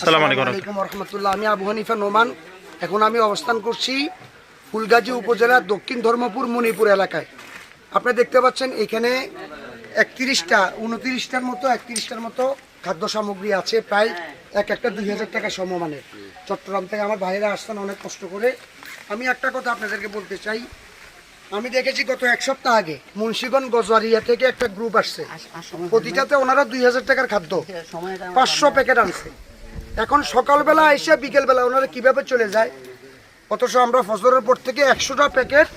আসসালামু আলাইকুম আলাইকুম রহমতুল্লাহ। আমি আবু হানিফা নোমান। এখন আমি অবস্থান করছি ফুলগাজী উপজেলার দক্ষিণ ধর্মপুর মণিপুর এলাকায়। আপনি দেখতে পাচ্ছেন এখানে একত্রিশটা উনত্রিশটার মতো একত্রিশটার মতো খাদ্য সামগ্রী আছে প্রায় এক একটা দুই হাজার টাকা সমমানের। চট্টগ্রাম থেকে আমার ভাইয়েরা আসতেন অনেক কষ্ট করে। আমি একটা কথা আপনাদেরকে বলতে চাই। আমি দেখেছি গত এক সপ্তাহ আগে মুন্সিগঞ্জ গজওয়ারিয়া থেকে একটা গ্রুপ আসছে। প্রতিটাতে ওনারা দুই হাজার টাকার খাদ্য। পাঁচশো প্যাকেট আনছে। এখন সকালবেলা এসে বিকেলবেলা ওনারা কীভাবে চলে যায়? অথচ আমরা ফজরের পর থেকে একশোটা প্যাকেট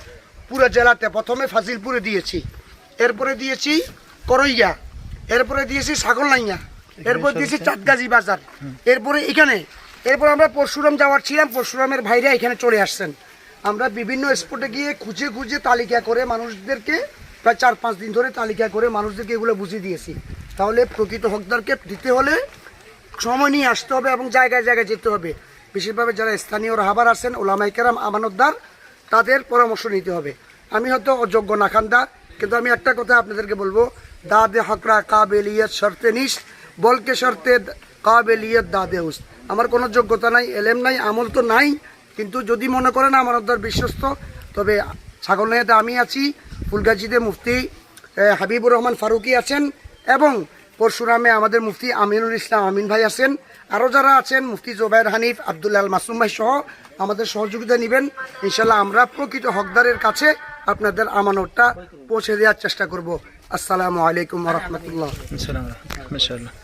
পুরো জেলাতে প্রথমে ফাজিলপুরে দিয়েছি। এরপরে দিয়েছি করইয়া এরপরে দিয়েছি ছাগলনাইয়া এরপরে দিয়েছি চাঁদগাজী বাজার এরপরে এখানে এরপর আমরা পরশুরাম যাওয়ার ছিলাম পরশুরামের ভাইরা এখানে চলে আসছেন। আমরা বিভিন্ন স্পটে গিয়ে খুঁজে খুঁজে তালিকা করে মানুষদেরকে প্রায় চার পাঁচ দিন ধরে তালিকা করে মানুষদেরকে এগুলো বুঝিয়ে দিয়েছি। তাহলে প্রকৃত হকদারকে দিতে হলে সময় নিয়ে আসতে হবে এবং জায়গায় জায়গায় যেতে হবে। বিশেষভাবে যারা স্থানীয় রাহাবার আছেন ওলামাইকেরাম আমানতদার, তাদের পরামর্শ নিতে হবে। আমি হয়তো অযোগ্য নাখান্দা কিন্তু আমি একটা কথা আপনাদেরকে বলব। দাদে হকরা কাবেলিয়ত শর্তে নিস, বলকে শর্তে কাবেলিয়ত দাদে হুস। আমার কোনো যোগ্যতা নাই, এলেম নাই, আমল তো নাই, কিন্তু যদি মনে করেন আমার অর্ধার বিশ্বস্ত, তবে ছাগলনাইয়াতে আমি আছি ফুলগাছিতে মুফতি হাবিবুর রহমান ফারুকি আছেন, এবং পরশুরামে আমাদের মুফতি আমিনুল ইসলাম আমিন ভাই আছেন। আরও যারা আছেন, মুফতি জোবায়ের হানিফ আবদুল্লাহ আল মাসুম ভাই সহ আমাদের সহযোগিতা নেবেন। ইনশাল্লাহ আমরা প্রকৃত হকদারের কাছে আপনাদের আমানতটা পৌঁছে দেওয়ার চেষ্টা করব। আসসালামু আলাইকুম রহমতুল্লাহ।